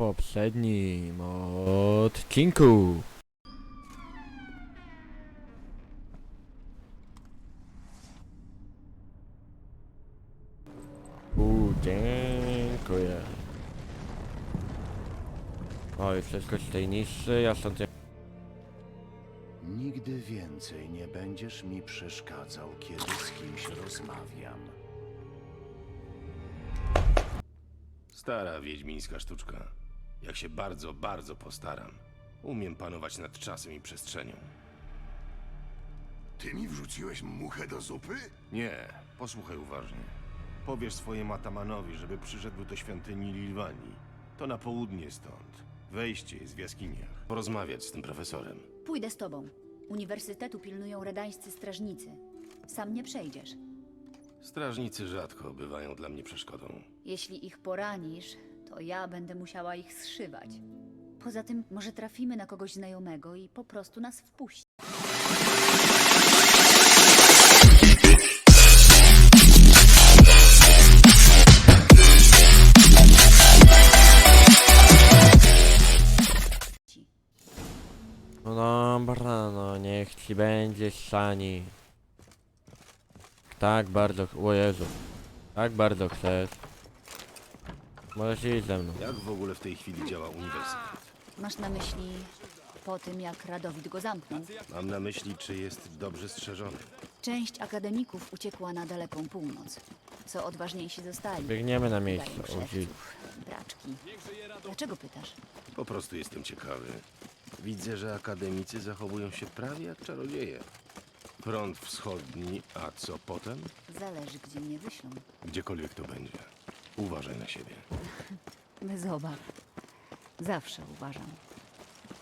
poprzednim odcinku. U, dziękuję. Oj, wszystko z tej niższy, ja stąd... Nigdy więcej nie będziesz mi przeszkadzał, kiedy z kimś rozmawiam. Stara wiedźmińska sztuczka. Jak się bardzo, bardzo postaram, umiem panować nad czasem i przestrzenią. Ty mi wrzuciłeś muchę do zupy? Nie, posłuchaj uważnie. Powiesz swojemu atamanowi, żeby przyszedł do świątyni Lilwani. To na południe stąd. Wejście jest w jaskiniach. Porozmawiać z tym profesorem. Pójdę z tobą. Uniwersytetu pilnują redańscy strażnicy. Sam nie przejdziesz. Strażnicy rzadko bywają dla mnie przeszkodą. Jeśli ich poranisz, to ja będę musiała ich zszywać. Poza tym, może trafimy na kogoś znajomego i po prostu nas wpuści. No dobra, no niech ci będzie szani. Tak bardzo, ch- o Jezu. Tak bardzo chcesz. Możesz iść ze mną. Jak w ogóle w tej chwili działa uniwersytet? Masz na myśli po tym, jak Radowid go zamknął? Mam na myśli, czy jest dobrze strzeżony. Część akademików uciekła na daleką północ. Co odważniejsi zostali. Biegniemy na miejsce. O, szewców, Jezu. braczki. Dlaczego pytasz? Po prostu jestem ciekawy. Widzę, że akademicy zachowują się prawie jak czarodzieje. Front wschodni, a co potem? Zależy, gdzie mnie wyślą. Gdziekolwiek to będzie. Uważaj na siebie. Bez obaw. Zawsze uważam.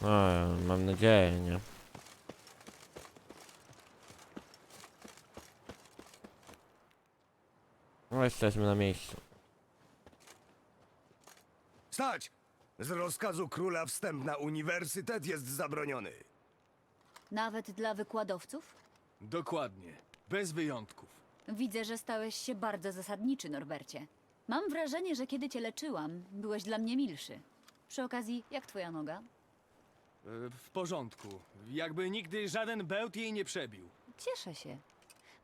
No, mam nadzieję, nie? No, jesteśmy na miejscu. Stać! Z rozkazu króla wstęp na uniwersytet jest zabroniony. Nawet dla wykładowców? Dokładnie. Bez wyjątków. Widzę, że stałeś się bardzo zasadniczy, Norbercie. Mam wrażenie, że kiedy cię leczyłam, byłeś dla mnie milszy. Przy okazji, jak twoja noga? E, W porządku. Jakby nigdy żaden bełt jej nie przebił. Cieszę się.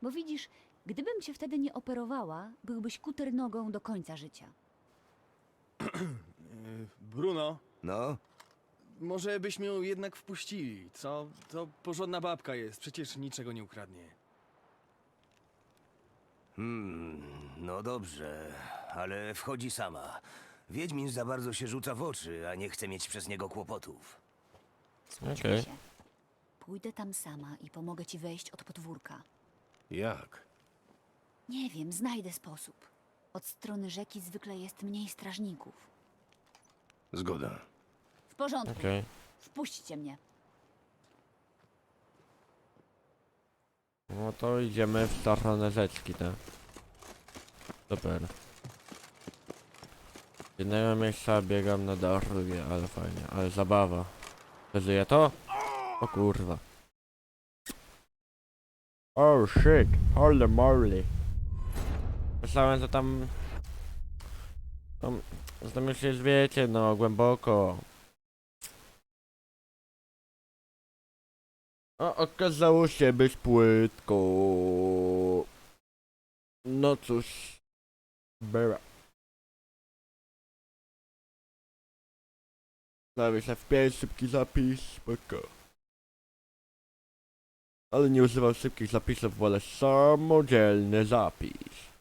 Bo widzisz, gdybym cię wtedy nie operowała, byłbyś kuter nogą do końca życia. E, Bruno, No, może byśmy ją jednak wpuścili, co? To porządna babka jest, przecież niczego nie ukradnie. Hmm, no dobrze, ale wchodzi sama. Wiedźmin za bardzo się rzuca w oczy, a nie chce mieć przez niego kłopotów. Spójrzmy Okej. się. Pójdę tam sama i pomogę ci wejść od podwórka. Jak? Nie wiem, znajdę sposób. Od strony rzeki zwykle jest mniej strażników. Zgoda. W porządku. Okej. Wpuśćcie mnie. No to idziemy w stronę rzeczki, tak? Super. Z jednego miejsca biegam na drugie, ale fajnie, ale zabawa. Przeżyje to? O kurwa. Oh shit, holy moly. Myślałem, że tam... Tam, że tam już jest, wiecie, no, głęboko. A okazało się być płytko. No cóż. Była. Napiszę wpiąć szybki zapis, spoko. Ale nie używam szybkich zapisów, wolę samodzielny zapis.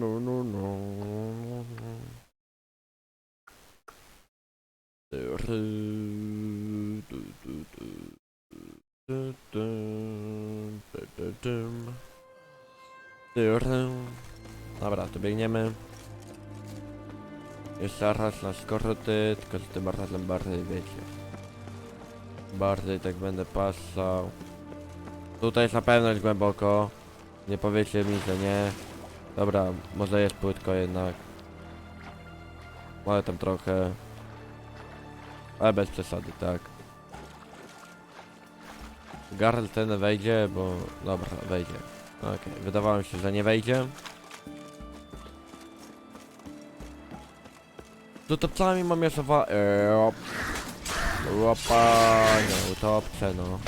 No, no, no. Dobra, to biegniemy. Jeszcze raz na skoroty, tylko że tym razem bardziej wiecie. Bardziej tak będę pasał. Tutaj jest na pewno jest głęboko. Nie powiecie mi, że nie. Dobra, może jest płytko jednak. Ale tam trochę. Ale bez przesady, tak. Garl ten wejdzie, bo... Dobra, wejdzie. Okej, wydawało mi się, że nie wejdzie. Z utopcami mam jeszcze wa... Eee, Łapanie, utopce no.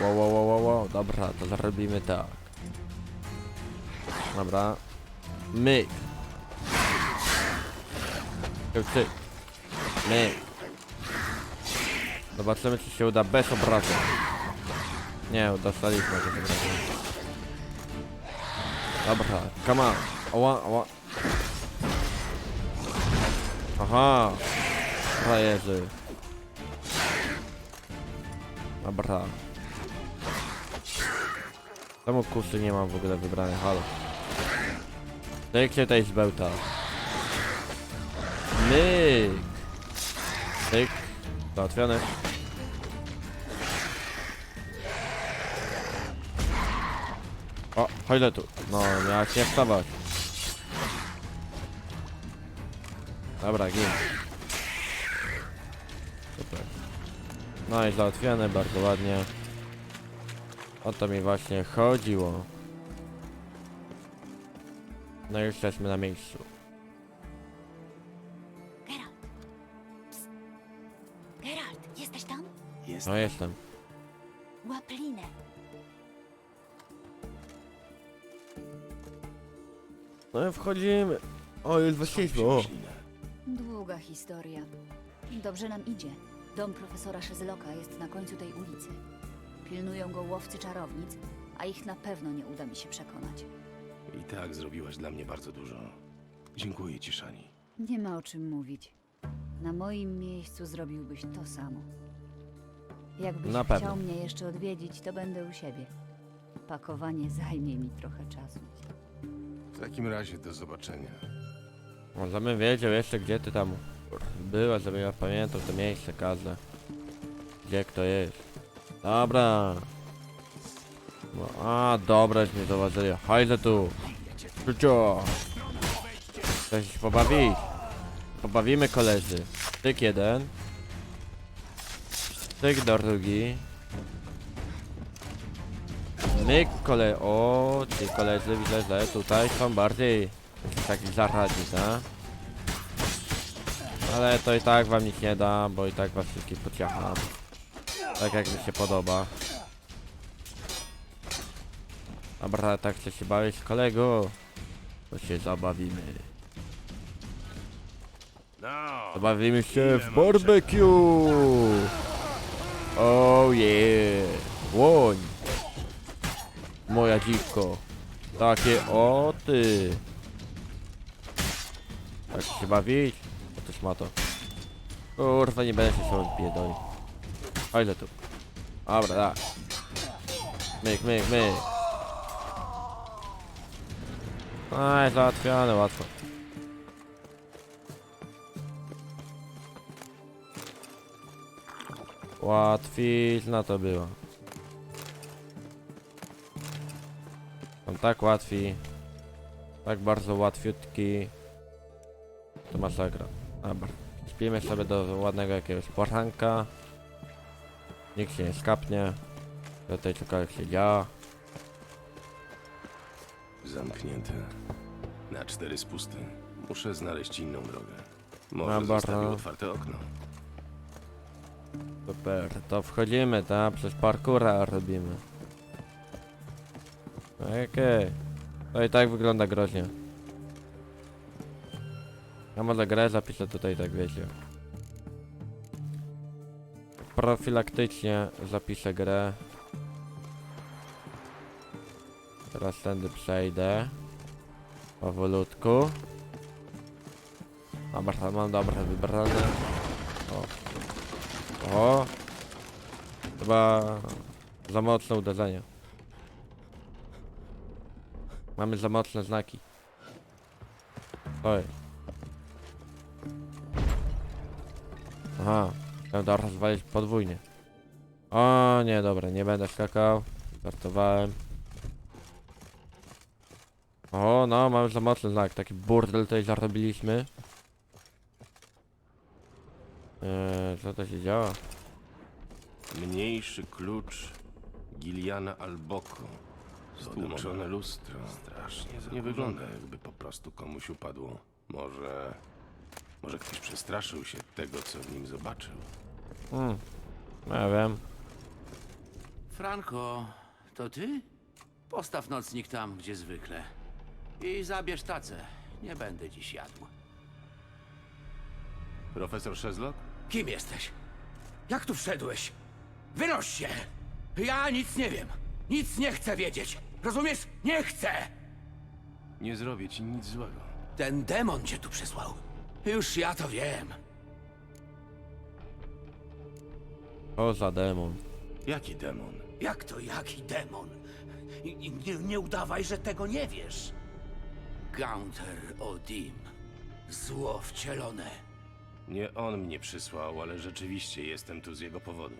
Wow, wow, wow, wow, wow, dobra, to zrobimy tak. Dobra. Cyk, cyk. Myk. Zobaczymy, czy się uda bez obrazu. Nie, dostaliśmy bez obrazu. Dobra, come on. Ała, ała. Aha. Frajerzy. Dobra. Czemu kusy nie mam w ogóle wybrane? Halo. Się tej z bełta. Myk. Tyk. Załatwiony. Chodź tu. No, miałeś nie wstawać. Dobra, gin. Super. No i załatwione, bardzo ładnie. O to mi właśnie chodziło. No już jesteśmy na miejscu. Geralt. Psst. Geralt, jesteś tam? Jest. No jestem. Łap linę. No i wchodzimy. O, już weszliśmy, o. Długa historia. Dobrze nam idzie. Dom profesora Szyzyloka jest na końcu tej ulicy. Pilnują go łowcy czarownic, a ich na pewno nie uda mi się przekonać. I tak zrobiłaś dla mnie bardzo dużo. Dziękuję ci, Szani. Nie ma o czym mówić. Na moim miejscu zrobiłbyś to samo. Jakbyś Na pewno. chciał mnie jeszcze odwiedzić, to będę u siebie. Pakowanie zajmie mi trochę czasu. W takim razie do zobaczenia. Możemy wiedział jeszcze gdzie ty tam byłaś, żebym ja pamiętał to miejsce każde. Gdzie kto jest. Dobra. No, a, dobra, mnie zauważyli. Chodź tu. Ciucio. Chcesz się pobawić? Pobawimy koledzy. Tyk jeden. Tyk drugi. Myk kole... O, ci koledzy widzę, że tutaj są bardziej taki zaradzi, tak? Ale to i tak wam nic nie da, bo i tak was wszystkich pociacham. Tak jak mi się podoba. Dobra, tak chcę się bawić kolego. To się zabawimy. Zabawimy się w barbecue! Oh yeah! Łoń! Moja dziwko. Takie o ty. Tak się bawić? O to szmato. Kurwa, nie będę się się odpierdolił. Chodź tu. Dobra, tak. Myk, myk, myk. Aj, załatwione, łatwo. Łatwizna to była. Tak łatwi. Tak bardzo łatwiutki. To masakra. Dobra. Śpimy sobie do ładnego jakiegoś poranka. Nikt się nie skapnie. Tutaj cokolwiek się działa. Zamknięte. Na cztery spusty. Muszę znaleźć inną drogę. Może Dobra. zostawię otwarte okno. Super. To wchodzimy, tak? Przez parkura robimy. Okej. To i tak wygląda groźnie. Ja może grę zapiszę tutaj, tak wiecie. Profilaktycznie zapiszę grę. Teraz tędy przejdę. Powolutku. Dobra, mam dobre wybrane. O. O! Chyba za mocne uderzenie. Mamy za mocne znaki. Oj. Aha, to rozwalić podwójnie. O nie, dobra, nie będę skakał. Żartowałem. O, no, mamy za mocny znak. Taki burdel tutaj zarobiliśmy. Eee, co to się działa? Mniejszy klucz Giliana Alboko. Stłuczone lustro. Strasznie Nie wygląda jakby po prostu komuś upadło. Może... Może ktoś przestraszył się tego, co w nim zobaczył. Hmm. Nie wiem. Franco, to ty? Postaw nocnik tam, gdzie zwykle. I zabierz tacę. Nie będę dziś jadł. Profesor Szezlok? Kim jesteś? Jak tu wszedłeś? Wynoś się! Ja nic nie wiem. Nic nie chcę wiedzieć. Rozumiesz? Nie chcę! Nie zrobię ci nic złego. Ten demon cię tu przysłał. Już ja to wiem. O za demon. Jaki demon? Jak to jaki demon? I- i Nie, nie udawaj, że tego nie wiesz. Gaunter Odim. Zło wcielone. Nie on mnie przysłał, ale rzeczywiście jestem tu z jego powodu.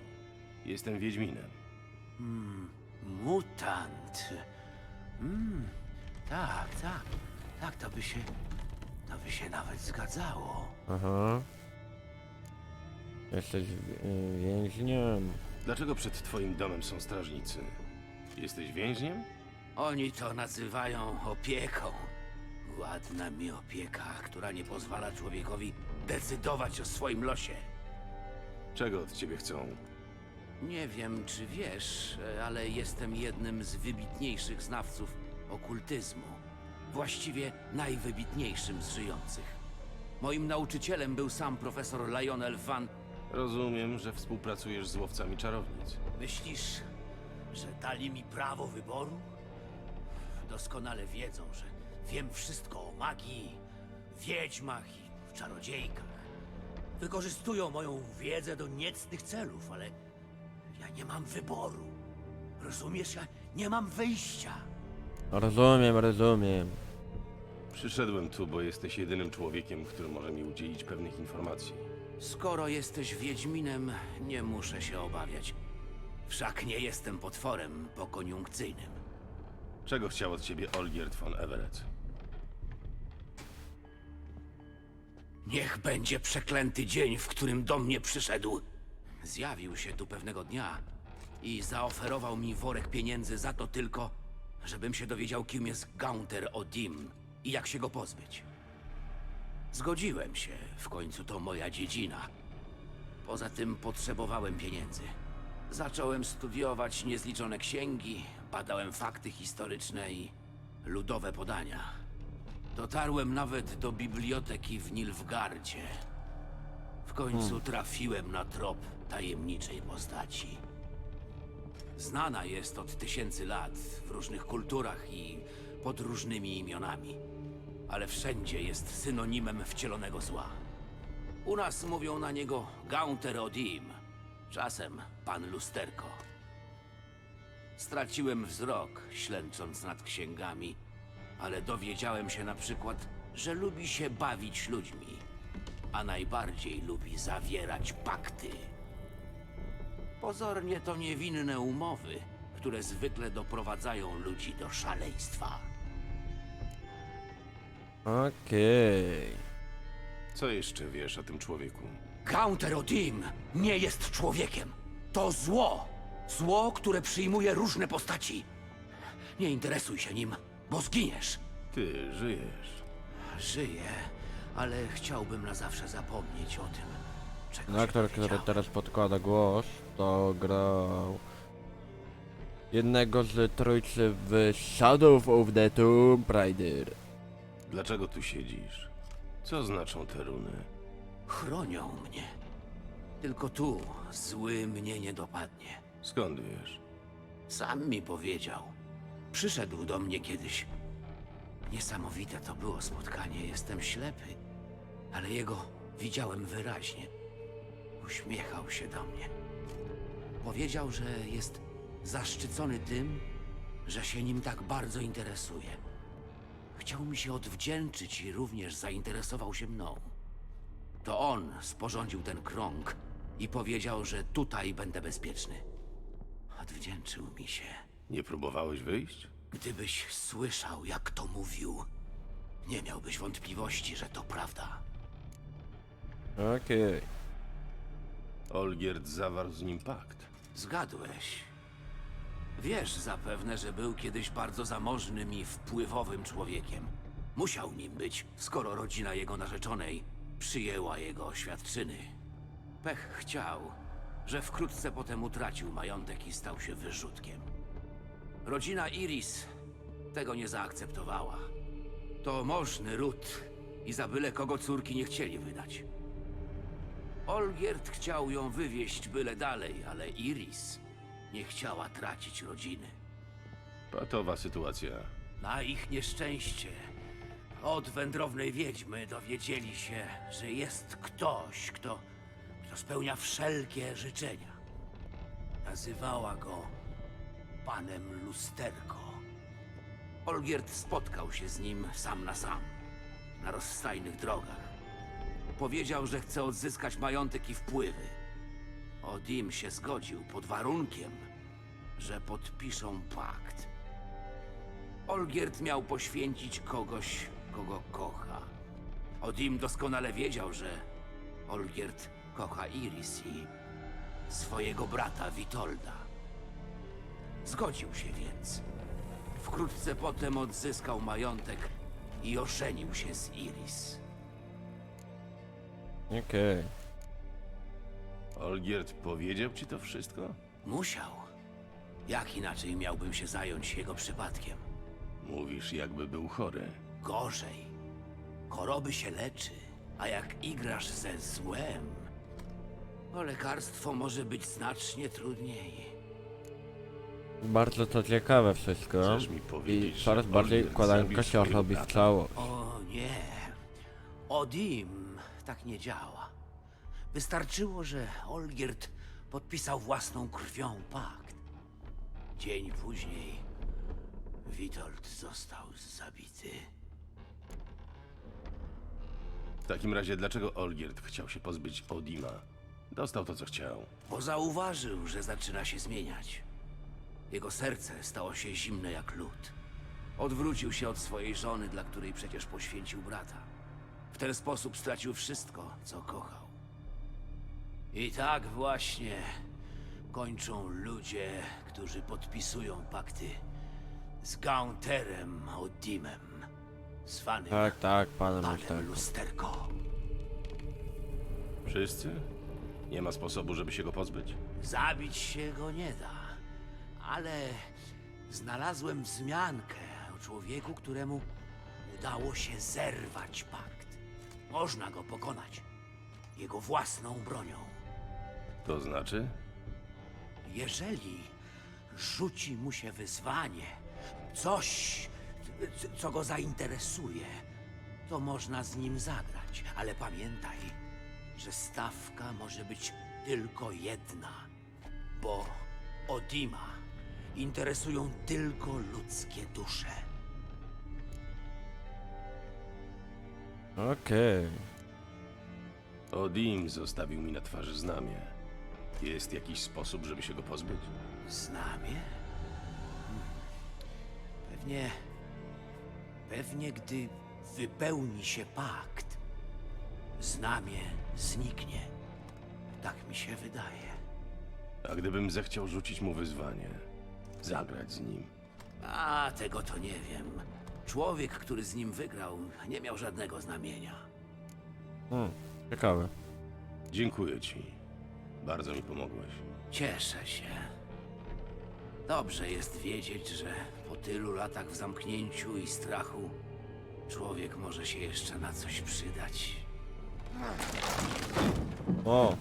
Jestem Wiedźminem. Mutant. Mm, tak, tak. Tak, to by się. To by się nawet zgadzało. Aha. Jesteś y, więźniem. Dlaczego przed twoim domem są strażnicy? Jesteś więźniem? Oni to nazywają opieką. Ładna mi opieka, która nie pozwala człowiekowi decydować o swoim losie. Czego od ciebie chcą? Nie wiem, czy wiesz, ale jestem jednym z wybitniejszych znawców okultyzmu. Właściwie najwybitniejszym z żyjących. Moim nauczycielem był sam profesor Lionel Van. Rozumiem, że współpracujesz z łowcami czarownic. Myślisz, że dali mi prawo wyboru? Doskonale wiedzą, że wiem wszystko o magii, wiedźmach i czarodziejkach. Wykorzystują moją wiedzę do niecnych celów, ale ja nie mam wyboru. Rozumiesz? Ja nie mam wyjścia. Rozumiem, rozumiem. Przyszedłem tu, bo jesteś jedynym człowiekiem, który może mi udzielić pewnych informacji. Skoro jesteś Wiedźminem, nie muszę się obawiać. Wszak nie jestem potworem pokoniunkcyjnym. Czego chciał od ciebie Olgierd von Everett? Niech będzie przeklęty dzień, w którym do mnie przyszedł. Zjawił się tu pewnego dnia i zaoferował mi worek pieniędzy za to tylko, żebym się dowiedział, kim jest Gaunter Odim i jak się go pozbyć. Zgodziłem się, w końcu to moja dziedzina. Poza tym potrzebowałem pieniędzy. Zacząłem studiować niezliczone księgi, badałem fakty historyczne i ludowe podania. Dotarłem nawet do biblioteki w Nilfgardzie. W końcu trafiłem na trop tajemniczej postaci. Znana jest od tysięcy lat w różnych kulturach i pod różnymi imionami, ale wszędzie jest synonimem wcielonego zła. U nas mówią na niego Gaunter Odim, czasem pan Lusterko. Straciłem wzrok, ślęcząc nad księgami, ale dowiedziałem się na przykład, że lubi się bawić ludźmi, a najbardziej lubi zawierać pakty. Pozornie to niewinne umowy, które zwykle doprowadzają ludzi do szaleństwa. Okej. Co jeszcze wiesz o tym człowieku? Counter Odim nie jest człowiekiem. To zło. Zło, które przyjmuje różne postaci. Nie interesuj się nim, bo zginiesz. Ty żyjesz. Żyję, ale chciałbym na zawsze zapomnieć o tym, czego No się aktor, który dowiedziałem. teraz podkłada głos, to grał jednego z trójcy w Shadow of the Tomb Raider. Dlaczego tu siedzisz? Co znaczą te runy? Chronią mnie. Tylko tu zły mnie nie dopadnie. Skąd wiesz? Sam mi powiedział. Przyszedł do mnie kiedyś. Niesamowite to było spotkanie. Jestem ślepy, ale jego widziałem wyraźnie. Uśmiechał się do mnie. Powiedział, że jest zaszczycony tym, że się nim tak bardzo interesuje. Chciał mi się odwdzięczyć i również zainteresował się mną. To on sporządził ten krąg i powiedział, że tutaj będę bezpieczny. Odwdzięczył mi się. Nie próbowałeś wyjść? Gdybyś słyszał, jak to mówił, nie miałbyś wątpliwości, że to prawda. Okej. Olgierd zawarł z nim pakt. Zgadłeś. Wiesz zapewne, że był kiedyś bardzo zamożnym i wpływowym człowiekiem. Musiał nim być, skoro rodzina jego narzeczonej przyjęła jego oświadczyny. Pech chciał, że wkrótce potem utracił majątek i stał się wyrzutkiem. Rodzina Iris tego nie zaakceptowała. To możny ród i za byle kogo córki nie chcieli wydać. Olgierd chciał ją wywieźć byle dalej, ale Iris nie chciała tracić rodziny. Patowa sytuacja. Na ich nieszczęście od wędrownej wiedźmy dowiedzieli się, że jest ktoś, kto, kto spełnia wszelkie życzenia. Nazywała go panem Lusterko. Olgierd spotkał się z nim sam na sam, na rozstajnych drogach. Powiedział, że chce odzyskać majątek i wpływy. Odim się zgodził pod warunkiem, że podpiszą pakt. Olgierd miał poświęcić kogoś, kogo kocha. Odim doskonale wiedział, że Olgierd kocha Iris i swojego brata Witolda. Zgodził się więc. Wkrótce potem odzyskał majątek i ożenił się z Iris. Okej. Olgierd powiedział ci to wszystko? Musiał. Jak inaczej miałbym się zająć jego przypadkiem? Mówisz, jakby był chory. Gorzej. Choroby się leczy, a jak igrasz ze złem, to lekarstwo może być znacznie trudniej. Bardzo to ciekawe wszystko. Chcesz mi I powiedzieć, że coraz bardziej Olgierd układanka zabił swojego robi w brata? całość. O nie. Odim tak nie działa. Wystarczyło, że Olgierd podpisał własną krwią pakt. Dzień później Witold został zabity. W takim razie, dlaczego Olgierd chciał się pozbyć Odima? Dostał to, co chciał. Bo zauważył, że zaczyna się zmieniać. Jego serce stało się zimne jak lód. Odwrócił się od swojej żony, dla której przecież poświęcił brata. W ten sposób stracił wszystko, co kochał. I tak właśnie kończą ludzie, którzy podpisują pakty z Gaunterem Odimem, zwanym Tak, tak, panem panem Lusterko. Lusterko. Wszyscy? Nie ma sposobu, żeby się go pozbyć. Zabić się go nie da, ale znalazłem wzmiankę o człowieku, któremu udało się zerwać pakt. Można go pokonać jego własną bronią. To znaczy? Jeżeli rzuci mu się wyzwanie, coś, c- co go zainteresuje, to można z nim zagrać. Ale pamiętaj, że stawka może być tylko jedna, bo Odima interesują tylko ludzkie dusze. Okej. Odim zostawił mi na twarzy znamie. Jest jakiś sposób, żeby się go pozbyć? Znamie? Hmm. Pewnie. Pewnie, gdy wypełni się pakt, znamie zniknie. Tak mi się wydaje. A gdybym zechciał rzucić mu wyzwanie, zagrać z nim, A tego to nie wiem. Człowiek, który z nim wygrał, nie miał żadnego znamienia. Hmm, ciekawe. dziękuję ci. Bardzo mi pomogłeś. Cieszę się. Dobrze jest wiedzieć, że po tylu latach w zamknięciu i strachu człowiek może się jeszcze na coś przydać. O!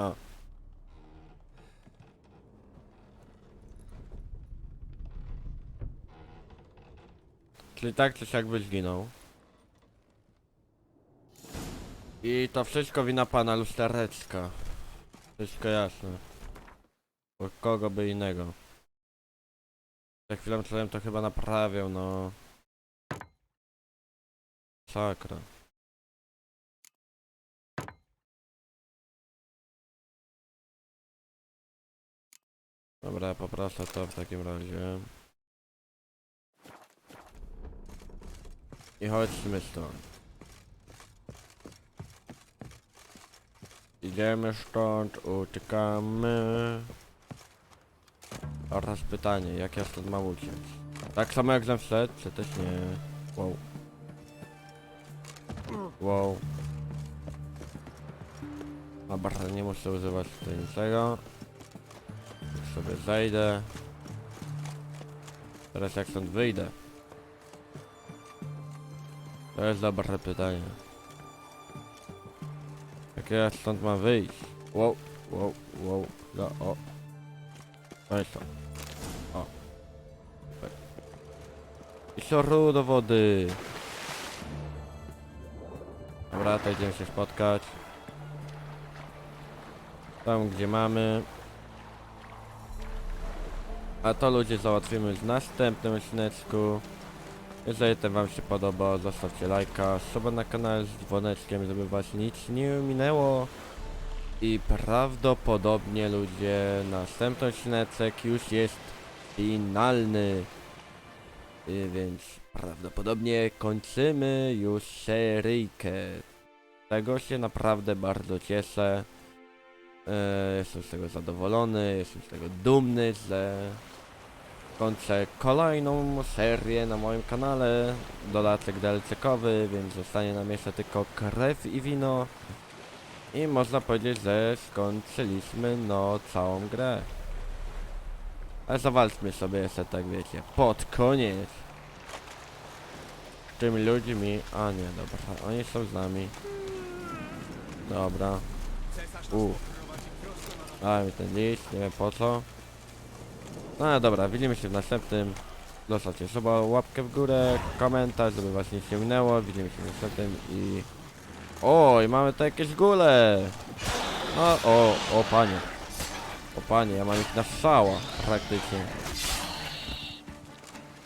A. Czyli tak czy siak by zginął. I to wszystko wina pana Lustereczka. Wszystko jasne. Bo kogo by innego. Za chwilę myślałem to chyba naprawiał, no. Sakra. Dobra, poproszę to w takim razie. I chodźmy stąd. Idziemy stąd, uciekamy. Oraz pytanie, jak ja stąd mam uciec? Tak samo jak zawsze, czy też nie? Wow. Wow. Dobra, nie muszę używać tutaj niczego. Sobie zejdę. Teraz jak stąd wyjdę? To jest dobre pytanie. Jak ja stąd mam wyjść? Wow, wow, wow, no, o. No i co? O. I szoru do wody. Dobra, to idziemy się spotkać. Tam gdzie mamy. A to ludzie załatwimy w następnym odcineczku. Jeżeli ten wam się podoba, zostawcie lajka, suba na kanał z dzwoneczkiem, żeby was nic nie minęło. I prawdopodobnie ludzie, następny odcineczek już jest finalny. Y, więc prawdopodobnie kończymy już seryjkę. Tego się naprawdę bardzo cieszę. E, jestem z tego zadowolony, jestem z tego dumny, że kończę kolejną serię na moim kanale, dodatek DLC-kowy, więc zostanie nam jeszcze tylko krew i wino i można powiedzieć, że skończyliśmy no całą grę. Ale zawalczmy sobie jeszcze tak wiecie, pod koniec. Z tymi ludźmi, a nie, dobra, oni są z nami. Dobra. U. Daj mi ten list, nie wiem po co. No dobra, widzimy się w następnym. Zostawcie suba, łapkę w górę, komentarz, żeby was nic nie minęło. Widzimy się w następnym i... Oj, mamy tu jakieś góle! O, o, o panie. O panie, ja mam ich na strzała praktycznie.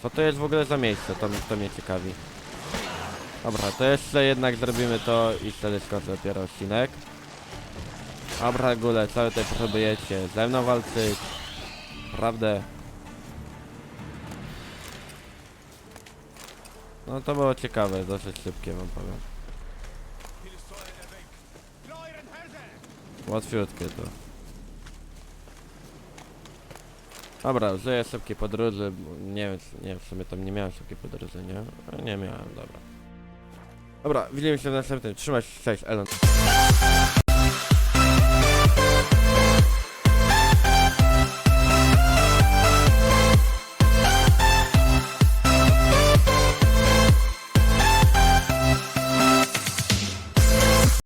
Co to jest w ogóle za miejsce? To, to mnie ciekawi. Dobra, to jeszcze jednak zrobimy to i wtedy skończę dopiero odcinek. Dobra, góle, co tutaj próbujecie ze mną walczyć? Prawdę. No to było ciekawe, dosyć szybkie wam powiem. Łatwiutkie to. Dobra, żyję szybkiej podróży, nie wiem, nie w sumie tam nie miałem szybkiej podróży, nie? A Nie miałem, dobra. Dobra, widzimy się w następnym, trzymaj się, cześć, Elon.